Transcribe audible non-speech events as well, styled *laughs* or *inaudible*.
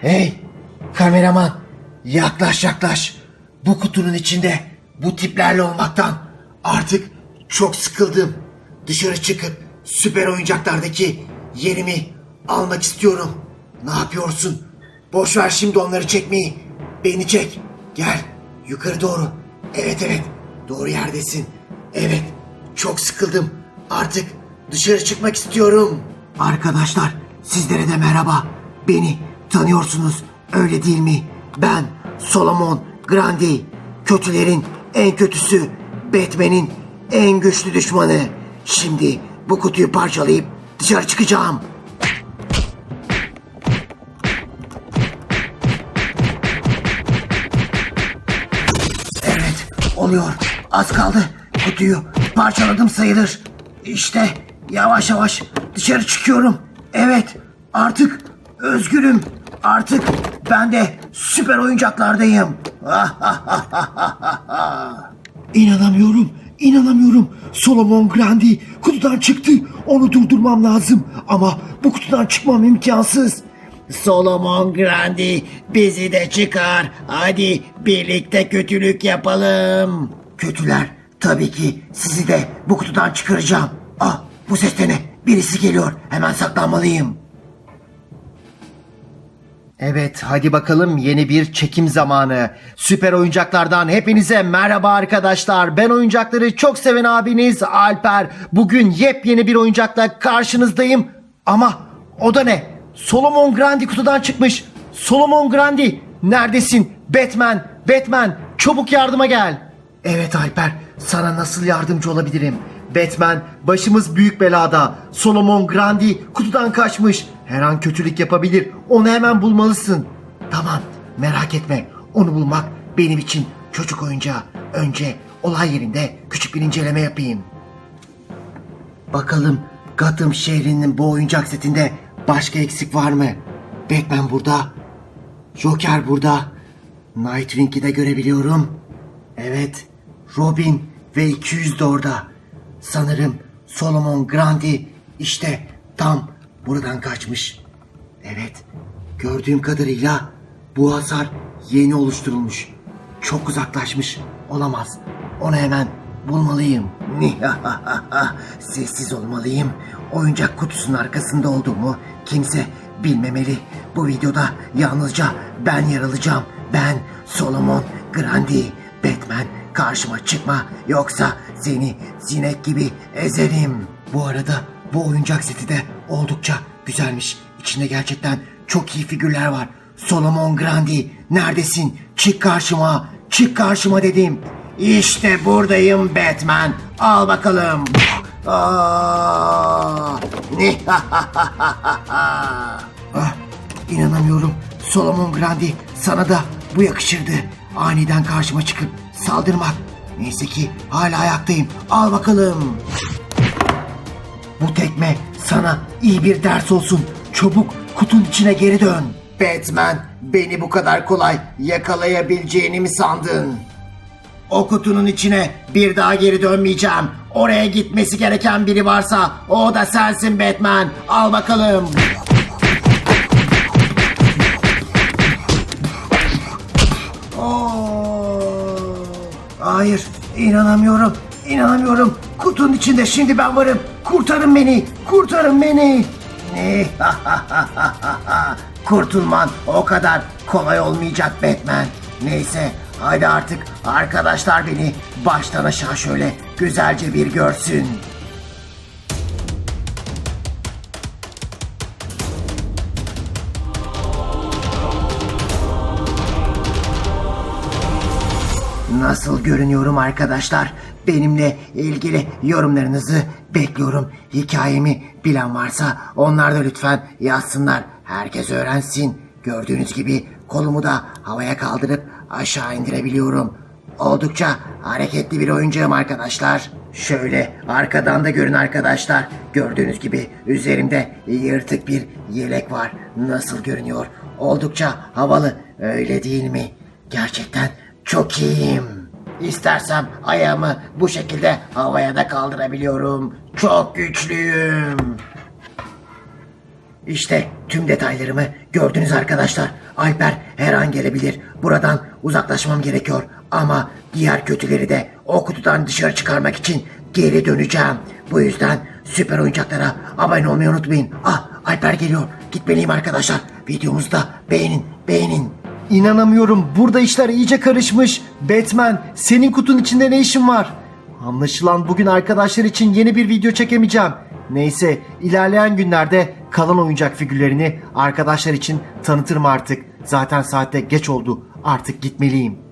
Hey kameraman yaklaş yaklaş. Bu kutunun içinde bu tiplerle olmaktan artık çok sıkıldım. Dışarı çıkıp süper oyuncaklardaki yerimi almak istiyorum. Ne yapıyorsun? Boş ver şimdi onları çekmeyi. Beni çek. Gel yukarı doğru. Evet evet doğru yerdesin. Evet çok sıkıldım. Artık dışarı çıkmak istiyorum. Arkadaşlar sizlere de merhaba. Beni tanıyorsunuz öyle değil mi? Ben Solomon Grandi. Kötülerin en kötüsü. Batman'in en güçlü düşmanı. Şimdi bu kutuyu parçalayıp dışarı çıkacağım. Evet, oluyor. Az kaldı. Kutuyu parçaladım sayılır. İşte yavaş yavaş dışarı çıkıyorum. Evet, artık özgürüm. Artık ben de süper oyuncaklardayım. İnanamıyorum, inanamıyorum. Solomon Grandi kutudan çıktı. Onu durdurmam lazım. Ama bu kutudan çıkmam imkansız. Solomon Grandi bizi de çıkar. Hadi birlikte kötülük yapalım. Kötüler tabii ki sizi de bu kutudan çıkaracağım. Ah bu ses de ne? Birisi geliyor. Hemen saklanmalıyım. Evet hadi bakalım yeni bir çekim zamanı. Süper oyuncaklardan hepinize merhaba arkadaşlar. Ben oyuncakları çok seven abiniz Alper. Bugün yepyeni bir oyuncakla karşınızdayım. Ama o da ne? Solomon Grandi kutudan çıkmış. Solomon Grandi neredesin? Batman, Batman çabuk yardıma gel. Evet Alper sana nasıl yardımcı olabilirim? Batman başımız büyük belada. Solomon Grandi kutudan kaçmış. Her an kötülük yapabilir. Onu hemen bulmalısın. Tamam merak etme. Onu bulmak benim için çocuk oyuncağı. Önce olay yerinde küçük bir inceleme yapayım. Bakalım Gotham şehrinin bu oyuncak setinde başka eksik var mı? Batman burada. Joker burada. Nightwing'i de görebiliyorum. Evet. Robin ve 200 de orada. Sanırım Solomon Grandi işte tam buradan kaçmış. Evet. Gördüğüm kadarıyla bu hasar yeni oluşturulmuş. Çok uzaklaşmış. Olamaz. Onu hemen bulmalıyım. *laughs* Sessiz olmalıyım. Oyuncak kutusunun arkasında olduğumu kimse bilmemeli. Bu videoda yalnızca ben yer alacağım. Ben Solomon Grandi. Batman karşıma çıkma yoksa seni sinek gibi ezerim. Bu arada bu oyuncak seti de oldukça güzelmiş. İçinde gerçekten çok iyi figürler var. Solomon Grandi neredesin? Çık karşıma. Çık karşıma dedim. İşte buradayım Batman. Al bakalım. Aa! *laughs* ah, inanamıyorum. Solomon Grandi sana da bu yakışırdı. Aniden karşıma çıkıp saldırmak. Neyse ki hala ayaktayım. Al bakalım. Bu tekme sana iyi bir ders olsun. Çabuk kutunun içine geri dön. Batman beni bu kadar kolay yakalayabileceğini mi sandın? O kutunun içine bir daha geri dönmeyeceğim. Oraya gitmesi gereken biri varsa o da sensin Batman. Al bakalım. Hayır, inanamıyorum. İnanamıyorum. Kutunun içinde şimdi ben varım. Kurtarın beni. Kurtarın beni. Ne? *laughs* Kurtulman o kadar kolay olmayacak Batman. Neyse, haydi artık arkadaşlar beni baştan aşağı şöyle güzelce bir görsün. Nasıl görünüyorum arkadaşlar? Benimle ilgili yorumlarınızı bekliyorum. Hikayemi bilen varsa onlar da lütfen yazsınlar. Herkes öğrensin. Gördüğünüz gibi kolumu da havaya kaldırıp aşağı indirebiliyorum. Oldukça hareketli bir oyuncağım arkadaşlar. Şöyle arkadan da görün arkadaşlar. Gördüğünüz gibi üzerimde yırtık bir yelek var. Nasıl görünüyor? Oldukça havalı öyle değil mi? Gerçekten çok iyiyim. İstersem ayağımı bu şekilde havaya da kaldırabiliyorum. Çok güçlüyüm. İşte tüm detaylarımı gördünüz arkadaşlar. Alper her an gelebilir. Buradan uzaklaşmam gerekiyor. Ama diğer kötüleri de o kutudan dışarı çıkarmak için geri döneceğim. Bu yüzden süper oyuncaklara abone olmayı unutmayın. Ah Alper geliyor. Gitmeliyim arkadaşlar. Videomuzu da beğenin, beğenin. İnanamıyorum. Burada işler iyice karışmış. Batman, senin kutun içinde ne işin var? Anlaşılan bugün arkadaşlar için yeni bir video çekemeyeceğim. Neyse, ilerleyen günlerde kalan oyuncak figürlerini arkadaşlar için tanıtırım artık. Zaten saatte geç oldu. Artık gitmeliyim.